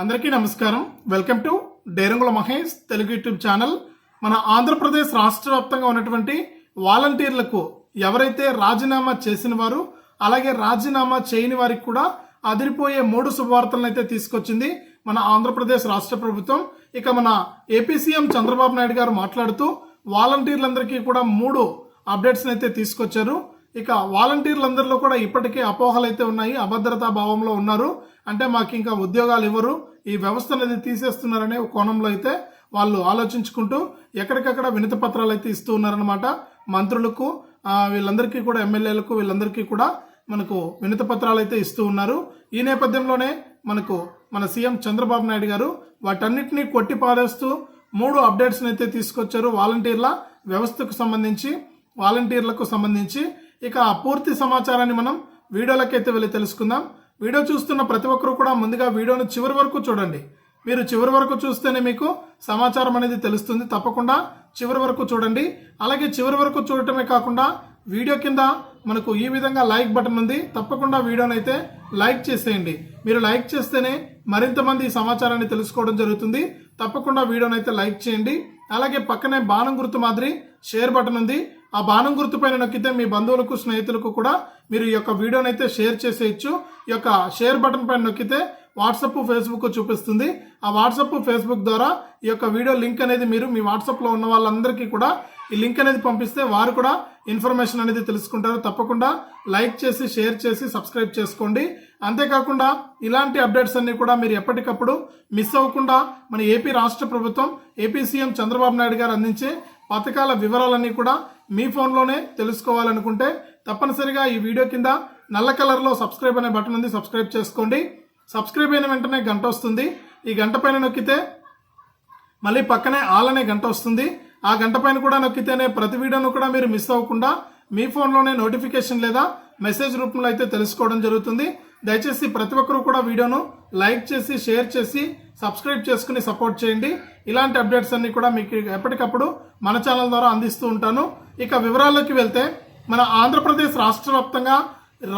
అందరికీ నమస్కారం. Welcome to Derangula Mahesh Telugu YouTube channel. మన ఆంధ్రప్రదేశ్ రాష్ట్ర వ్యాప్తంగా ఉన్నటువంటి వాలంటీర్లకు ఎవరైతే రాజీనామా చేసిన వారు అలాగే రాజీనామా చేయని వారికి కూడా అదిరిపోయే మూడు శుభవార్తలను అయితే తీసుకొచ్చింది మన ఆంధ్రప్రదేశ్ రాష్ట్ర ప్రభుత్వం. ఇక మన ఏపీ సీఎం చంద్రబాబు నాయుడు గారు మాట్లాడుతూ వాలంటీర్లందరికీ కూడా మూడు అప్డేట్స్ అయితే తీసుకొచ్చారు. ఇక వాలంటీర్లందరిలో కూడా ఇప్పటికే అపోహలు అయితే ఉన్నాయి అభద్రతా భావంలో ఉన్నారు. అంటే మాకు ఇంకా ఉద్యోగాలు ఇవ్వరు. ఈ వ్యవస్థ అనేది తీసేస్తున్నారనే కోణంలో అయితే వాళ్ళు ఆలోచించుకుంటూ ఎక్కడికక్కడ వినతి పత్రాలు అయితే ఇస్తూ ఉన్నారనమాట మంత్రులకు వీళ్ళందరికీ కూడా ఎమ్మెల్యేలకు వీళ్ళందరికీ కూడా మనకు వినతి పత్రాలు అయితే ఇస్తూ ఉన్నారు. ఈ నేపథ్యంలోనే మనకు మన సీఎం చంద్రబాబు నాయుడు గారు వాటన్నిటినీ కొట్టి పారేస్తూ మూడు అప్డేట్స్ని అయితే తీసుకొచ్చారు. వాలంటీర్ల వ్యవస్థకు సంబంధించి వాలంటీర్లకు సంబంధించి ఇక ఆ పూర్తి సమాచారాన్ని మనం వీడియోలకైతే వెళ్ళి తెలుసుకుందాం. వీడియో చూస్తున్న ప్రతి ఒక్కరు కూడా ముందుగా వీడియోను చివరి వరకు చూడండి. మీరు చివరి వరకు చూస్తేనే మీకు సమాచారం అనేది తెలుస్తుంది. తప్పకుండా చివరి వరకు చూడండి. అలాగే చివరి వరకు చూడటమే కాకుండా వీడియో కింద మనకు ఈ విధంగా లైక్ బటన్ ఉంది. తప్పకుండా వీడియోని అయితే లైక్ చేసేయండి. మీరు లైక్ చేస్తేనే మరింత మంది ఈ సమాచారాన్ని తెలుసుకోవడం జరుగుతుంది. తప్పకుండా వీడియోని అయితే లైక్ చేయండి. అలాగే పక్కనే బాణం గుర్తు మాదిరి షేర్ బటన్ ఉంది. ఆ బాణం గుర్తు పైన నొక్కితే మీ బంధువులకు స్నేహితులకు కూడా మీరు ఈ యొక్క వీడియోని అయితే షేర్ చేసేయచ్చు. ఈ యొక్క షేర్ బటన్ పైన నొక్కితే వాట్సప్ ఫేస్బుక్ చూపిస్తుంది. ఆ వాట్సప్ ఫేస్బుక్ ద్వారా ఈ యొక్క వీడియో లింక్ అనేది మీరు మీ వాట్సాప్లో ఉన్న వాళ్ళందరికీ కూడా ఈ లింక్ అనేది పంపిస్తే వారు కూడా ఇన్ఫర్మేషన్ అనేది తెలుసుకుంటారు. తప్పకుండా లైక్ చేసి షేర్ చేసి సబ్స్క్రైబ్ చేసుకోండి. అంతేకాకుండా ఇలాంటి అప్డేట్స్ అన్ని కూడా మీరు ఎప్పటికప్పుడు మిస్ అవ్వకుండా మన ఏపీ రాష్ట్ర ప్రభుత్వం ఏపీ సీఎం చంద్రబాబు నాయుడు గారు అందించే పథకాల వివరాలన్నీ కూడా మీ ఫోన్లోనే తెలుసుకోవాలనుకుంటే తప్పనిసరిగా ఈ వీడియో కింద నల్ల కలర్లో సబ్స్క్రైబ్ అనే బటన్ ఉంది సబ్స్క్రైబ్ చేసుకోండి. సబ్స్క్రైబ్ అయిన వెంటనే గంట వస్తుంది. ఈ గంట పైన నొక్కితే మళ్ళీ పక్కనే ఆల్ అనే గంట వస్తుంది. ఆ గంట పైన కూడా నొక్కితేనే ప్రతి వీడియోను కూడా మీరు మిస్ అవ్వకుండా మీ ఫోన్లోనే నోటిఫికేషన్ లేదా మెసేజ్ రూపంలో అయితే తెలుసుకోవడం జరుగుతుంది. దయచేసి ప్రతి ఒక్కరూ కూడా వీడియోను లైక్ చేసి షేర్ చేసి సబ్స్క్రైబ్ చేసుకుని సపోర్ట్ చేయండి. ఇలాంటి అప్డేట్స్ అన్ని కూడా మీకు ఎప్పటికప్పుడు మన ఛానల్ ద్వారా అందిస్తూ ఉంటాను. ఇక వివరాల్లోకి వెళ్తే మన ఆంధ్రప్రదేశ్ రాష్ట్ర వ్యాప్తంగా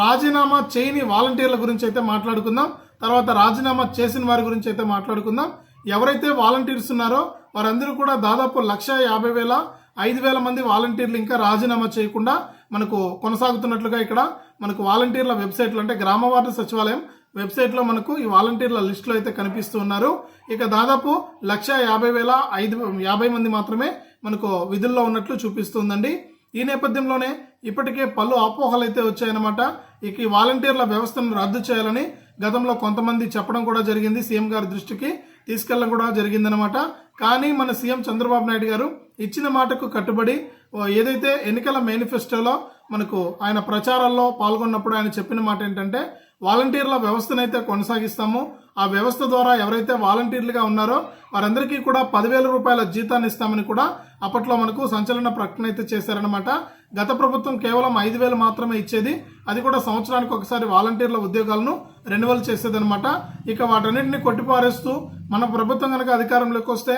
రాజీనామా చేయని వాలంటీర్ల గురించి అయితే మాట్లాడుకుందాం. తర్వాత రాజీనామా చేసిన వారి గురించి అయితే మాట్లాడుకుందాం. ఎవరైతే వాలంటీర్స్ ఉన్నారో వారందరూ కూడా దాదాపు లక్ష యాభై వేల ఐదు వేల మంది వాలంటీర్లు ఇంకా రాజీనామా చేయకుండా మనకు కొనసాగుతున్నట్లుగా ఇక్కడ మనకు వాలంటీర్ల వెబ్సైట్లు అంటే గ్రామ వార్డు సచివాలయం వెబ్సైట్లో మనకు ఈ వాలంటీర్ల లిస్టులో అయితే కనిపిస్తూ ఉన్నారు. ఇక దాదాపు లక్ష యాభై వేల ఐదు యాభై మంది మాత్రమే మనకు విధుల్లో ఉన్నట్లు చూపిస్తుందండి ఈ నేపథ్యంలోనే ఇప్పటికే పలు అపోహలు అయితే వచ్చాయన్నమాట. ఇక ఈ వాలంటీర్ల వ్యవస్థను రద్దు చేయాలని గతంలో కొంతమంది చెప్పడం కూడా జరిగింది సీఎం గారి దృష్టికి. తీసుకెళ్ళడం కూడా జరిగిందనమాట కానీ మన సీఎం చంద్రబాబు నాయుడు గారు ఇచ్చిన మాటకు కట్టుబడి ఏదైతే ఎన్నికల మేనిఫెస్టోలో మనకు ఆయన ప్రచారాల్లో పాల్గొన్నప్పుడు ఆయన చెప్పిన మాట ఏంటంటే వాలంటీర్ల వ్యవస్థనైతే కొనసాగిస్తాము ఆ వ్యవస్థ ద్వారా ఎవరైతే వాలంటీర్లుగా ఉన్నారో వారందరికీ కూడా పదివేల రూపాయల జీతాన్ని ఇస్తామని కూడా అప్పట్లో మనకు సంచలన ప్రకటన అయితే చేశారనమాట గత ప్రభుత్వం కేవలం ఐదు వేలు మాత్రమే ఇచ్చేది. అది కూడా సంవత్సరానికి ఒకసారి వాలంటీర్ల ఉద్యోగాలను రెన్యువల్ చేసేదనమాట ఇక వాటన్నిటిని కొట్టిపారేస్తూ మన ప్రభుత్వం కనుక అధికారంలోకి వస్తే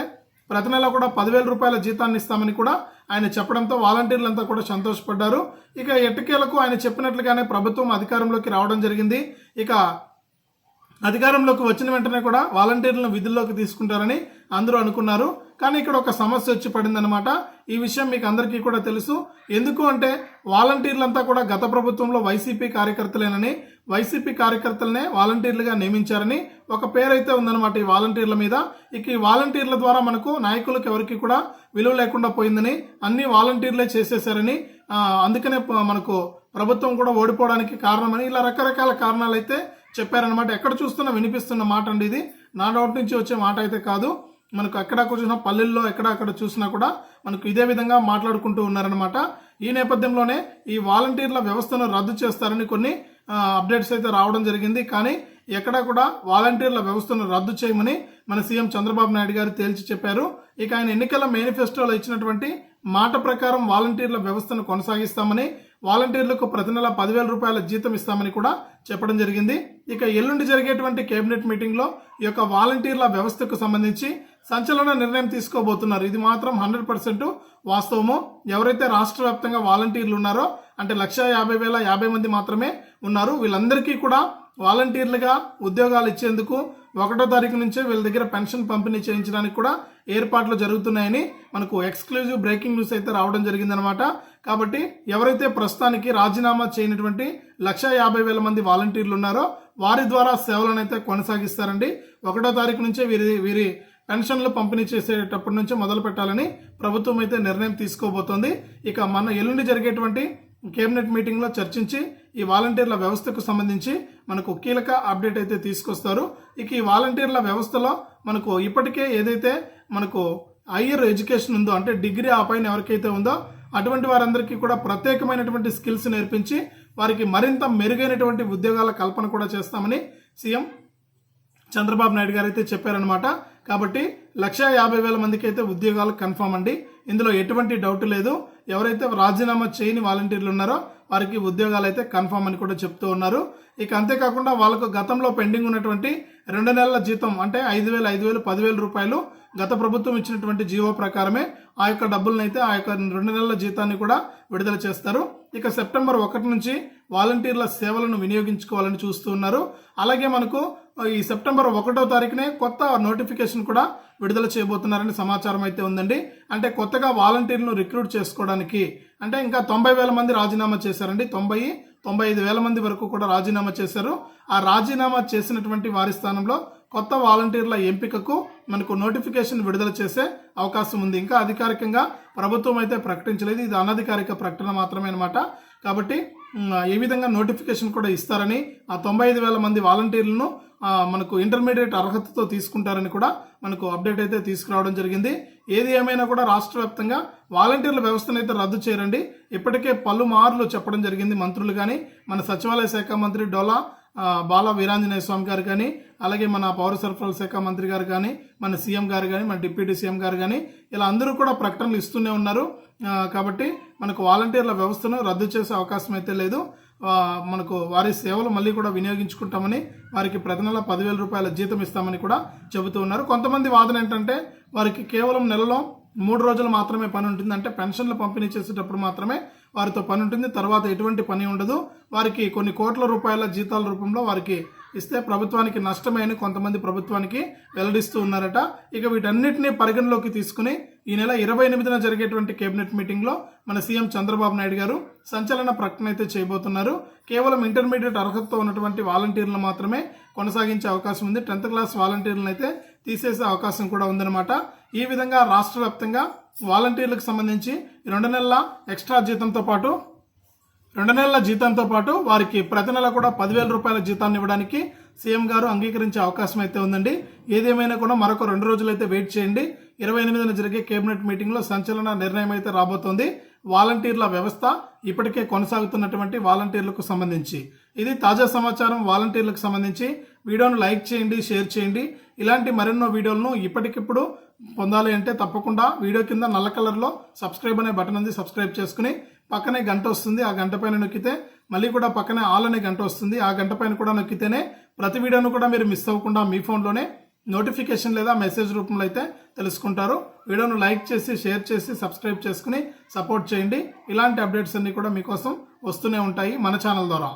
ప్రతి నెల కూడా పదివేల రూపాయల జీతాన్ని ఇస్తామని కూడా ఆయన చెప్పడంతో వాలంటీర్లంతా కూడా సంతోషపడ్డారు. ఇక ఎట్టకేలకు ఆయన చెప్పినట్లుగానే ప్రభుత్వం అధికారంలోకి రావడం జరిగింది. ఇక అధికారంలోకి వచ్చిన వెంటనే కూడా వాలంటీర్లను విధుల్లోకి తీసుకుంటారని అందరూ అనుకున్నారు. కానీ ఇక్కడ ఒక సమస్య వచ్చి పడిందనమాట ఈ విషయం మీకు అందరికీ కూడా తెలుసు. ఎందుకు అంటే వాలంటీర్లంతా కూడా గత ప్రభుత్వంలో వైసీపీ కార్యకర్తలేనని వైసీపీ కార్యకర్తలనే వాలంటీర్లుగా నియమించారని ఒక పేరైతే ఉందన్నమాట ఈ వాలంటీర్ల మీద. ఇక ఈ వాలంటీర్ల ద్వారా మనకు నాయకులకు ఎవరికి కూడా విలువ లేకుండా పోయిందని అన్ని వాలంటీర్లే చేసేశారని అందుకనే మనకు ప్రభుత్వం కూడా ఓడిపోవడానికి కారణమని ఇలా రకరకాల కారణాలు అయితే చెప్పారనమాట ఎక్కడ చూస్తున్నా వినిపిస్తున్న మాట అండి ఇది. నా నోటి నుంచి వచ్చే మాట అయితే కాదు. మనకు ఎక్కడ చూసినా పల్లెల్లో ఎక్కడ అక్కడ చూసినా కూడా మనకు ఇదే విధంగా మాట్లాడుకుంటూ ఉన్నారనమాట ఈ నేపథ్యంలోనే ఈ వాలంటీర్ల వ్యవస్థను రద్దు చేస్తారని కొన్ని అప్డేట్స్ అయితే రావడం జరిగింది. కానీ ఎక్కడ కూడా వాలంటీర్ల వ్యవస్థను రద్దు చేయమని మన సీఎం చంద్రబాబు నాయుడు గారు తేల్చి చెప్పారు. ఇక ఆయన ఎన్నికల మేనిఫెస్టోలో ఇచ్చినటువంటి మాట ప్రకారం వాలంటీర్ల వ్యవస్థను కొనసాగిస్తామని వాలంటీర్లకు ప్రతి నెల పదివేల రూపాయల జీతం ఇస్తామని కూడా చెప్పడం జరిగింది. ఇక ఎల్లుండి జరిగేటువంటి కేబినెట్ మీటింగ్లో ఈ యొక్క వాలంటీర్ల వ్యవస్థకు సంబంధించి సంచలన నిర్ణయం తీసుకోబోతున్నారు. ఇది మాత్రం హండ్రెడ్ పర్సెంట్ వాస్తవము. ఎవరైతే రాష్ట్ర వ్యాప్తంగా వాలంటీర్లు ఉన్నారో అంటే లక్ష యాభై వేల యాభై మంది మాత్రమే ఉన్నారు. వీళ్ళందరికీ కూడా వాలంటీర్లుగా ఉద్యోగాలు ఇచ్చేందుకు ఒకటో తారీఖు నుంచే వీళ్ళ దగ్గర పెన్షన్ పంపిణీ చేయించడానికి కూడా ఏర్పాట్లు జరుగుతున్నాయని మనకు ఎక్స్క్లూజివ్ బ్రేకింగ్ న్యూస్ అయితే రావడం జరిగిందనమాట కాబట్టి ఎవరైతే ప్రస్తుతానికి రాజీనామా చేయనటువంటి లక్ష యాభై వేల మంది వాలంటీర్లు ఉన్నారో వారి ద్వారా సేవలను అయితే కొనసాగిస్తారండి. ఒకటో తారీఖు నుంచే వీరి వీరి పెన్షన్లు పంపిణీ చేసేటప్పటి నుంచే మొదలు పెట్టాలని ప్రభుత్వం అయితే నిర్ణయం తీసుకోబోతోంది. ఇక మన ఎల్లుండి జరిగేటువంటి కేబినెట్ మీటింగ్లో చర్చించి ఈ వాలంటీర్ల వ్యవస్థకు సంబంధించి మనకు కీలక అప్డేట్ అయితే తీసుకొస్తారు. ఇక ఈ వాలంటీర్ల వ్యవస్థలో మనకు ఇప్పటికే ఏదైతే మనకు హయ్యర్ ఎడ్యుకేషన్ ఉందో అంటే డిగ్రీ ఆ పైన ఎవరికైతే ఉందో అటువంటి వారందరికీ కూడా ప్రత్యేకమైనటువంటి స్కిల్స్ నేర్పించి వారికి మరింత మెరుగైనటువంటి ఉద్యోగాల కల్పన కూడా చేస్తామని సీఎం చంద్రబాబు నాయుడు గారు అయితే చెప్పారనమాట కాబట్టి లక్ష యాభై వేల మందికి అయితే ఉద్యోగాలు కన్ఫామ్ అండి. ఇందులో ఎటువంటి డౌట్ లేదు. ఎవరైతే రాజీనామా చేయని వాలంటీర్లు ఉన్నారో వారికి ఉద్యోగాలు అయితే కన్ఫామ్ అని కూడా చెప్తూ ఉన్నారు. ఇక అంతేకాకుండా వాళ్ళకు గతంలో పెండింగ్ ఉన్నటువంటి రెండు నెలల జీతం అంటే ఐదు వేలు ఐదు వేలు పదివేల రూపాయలు గత ప్రభుత్వం ఇచ్చినటువంటి జీవో ప్రకారమే ఆ యొక్క డబ్బులను అయితే ఆ యొక్క రెండు నెలల జీతాన్ని కూడా విడుదల చేస్తారు. ఇక సెప్టెంబర్ ఒకటి నుంచి వాలంటీర్ల సేవలను వినియోగించుకోవాలని చూస్తూ ఉన్నారు. అలాగే మనకు ఈ సెప్టెంబర్ ఒకటో తారీఖునే కొత్త నోటిఫికేషన్ కూడా విడుదల చేయబోతున్నారని సమాచారం అయితే ఉందండి. అంటే కొత్తగా వాలంటీర్లను రిక్రూట్ చేసుకోవడానికి. అంటే ఇంకా తొంభై వేల మంది రాజీనామా చేశారండి. తొంభై తొంభై ఐదు వేల మంది వరకు కూడా రాజీనామా చేశారు. ఆ రాజీనామా చేసినటువంటి వారి స్థానంలో కొత్త వాలంటీర్ల ఎంపికకు మనకు నోటిఫికేషన్ విడుదల చేసే అవకాశం ఉంది. ఇంకా అధికారికంగా ప్రభుత్వం అయితే ప్రకటించలేదు. ఇది అనధికారిక ప్రకటన మాత్రమే అనమాట కాబట్టి ఏ విధంగా నోటిఫికేషన్ కూడా ఇస్తారని ఆ తొంభై ఐదు వేల మంది వాలంటీర్లను మనకు ఇంటర్మీడియట్ అర్హతతో తీసుకుంటారని కూడా మనకు అప్డేట్ అయితే తీసుకురావడం జరిగింది. ఏది ఏమైనా కూడా రాష్ట్ర వ్యాప్తంగా వాలంటీర్ల వ్యవస్థను అయితే రద్దు చేయరండి. ఇప్పటికే పలుమార్లు చెప్పడం జరిగింది. మంత్రులు కానీ మన సచివాలయ శాఖ మంత్రి డోలా బాల వీరాంజనేయ స్వామి గారు కానీ అలాగే మన పౌర సరఫరాల శాఖ మంత్రి గారు కానీ మన సీఎం గారు కానీ మన డిప్యూటీ సీఎం గారు కానీ ఇలా అందరూ కూడా ప్రకటనలు ఇస్తూనే ఉన్నారు. కాబట్టి మనకు వాలంటీర్ల వ్యవస్థను రద్దు చేసే అవకాశం అయితే లేదు. మనకు వారి సేవలు మళ్ళీ కూడా వినియోగించుకుంటామని వారికి ప్రతి నెల పదివేల రూపాయల జీతం ఇస్తామని కూడా చెబుతూ ఉన్నారు. కొంతమంది వాదన ఏంటంటే వారికి కేవలం నెలలో మూడు రోజులు మాత్రమే పని ఉంటుంది. అంటే పెన్షన్లు పంపిణీ చేసేటప్పుడు మాత్రమే వారితో పని ఉంటుంది. తర్వాత ఎటువంటి పని ఉండదు. వారికి కొన్ని కోట్ల రూపాయల జీతాల రూపంలో వారికి ఇస్తే ప్రభుత్వానికి నష్టమైన కొంతమంది ప్రభుత్వానికి వెల్లడిస్తూ ఉన్నారట. ఇక వీటన్నిటిని పరిగణలోకి తీసుకుని ఈ నెల ఇరవై ఎనిమిదిన జరిగేటువంటి కేబినెట్ మీటింగ్లో మన సీఎం చంద్రబాబు నాయుడు గారు సంచలన ప్రకటన అయితే చేయబోతున్నారు. కేవలం ఇంటర్మీడియట్ అర్హతతో ఉన్నటువంటి వాలంటీర్లు మాత్రమే కొనసాగించే అవకాశం ఉంది. టెన్త్ క్లాస్ వాలంటీర్లను అయితే తీసేసే అవకాశం కూడా ఉందన్నమాట. ఈ విధంగా రాష్ట్ర వ్యాప్తంగా వాలంటీర్లకు సంబంధించి రెండు నెలల ఎక్స్ట్రా జీతంతో పాటు రెండు నెలల జీతంతో పాటు వారికి ప్రతి నెల కూడా పదివేల రూపాయల జీతాన్ని ఇవ్వడానికి సీఎం గారు అంగీకరించే అవకాశం అయితే ఉందండి. ఏదేమైనా కూడా మరొక రెండు రోజులు అయితే వెయిట్ చేయండి. ఇరవై ఎనిమిదిన జరిగే కేబినెట్ మీటింగ్లో సంచలన నిర్ణయం అయితే రాబోతోంది. వాలంటీర్ల వ్యవస్థ ఇప్పటికే కొనసాగుతున్నటువంటి వాలంటీర్లకు సంబంధించి. ఇది తాజా సమాచారం వాలంటీర్లకు సంబంధించి. వీడియోను లైక్ చేయండి షేర్ చేయండి. ఇలాంటి మరెన్నో వీడియోలను ఇప్పటికిప్పుడు పొందాలి అంటే తప్పకుండా వీడియో కింద నల్ల కలర్లో సబ్స్క్రైబ్ అనే బటన్ ఉంది సబ్స్క్రైబ్ చేసుకుని పక్కనే గంట వస్తుంది ఆ గంట పైన నొక్కితే మళ్ళీ కూడా పక్కనే ఆల్ అనే గంట వస్తుంది ఆ గంట పైన కూడా నొక్కితేనే ప్రతి వీడియోను కూడా మీరు మిస్ అవ్వకుండా మీ ఫోన్లోనే నోటిఫికేషన్ లేదా మెసేజ్ రూపంలో అయితే తెలుసుకుంటారు. వీడియోను లైక్ చేసి షేర్ చేసి సబ్స్క్రైబ్ చేసుకుని సపోర్ట్ చేయండి. ఇలాంటి అప్డేట్స్ అన్నీ కూడా మీకోసం వస్తూనే ఉంటాయి మన ఛానల్ ద్వారా.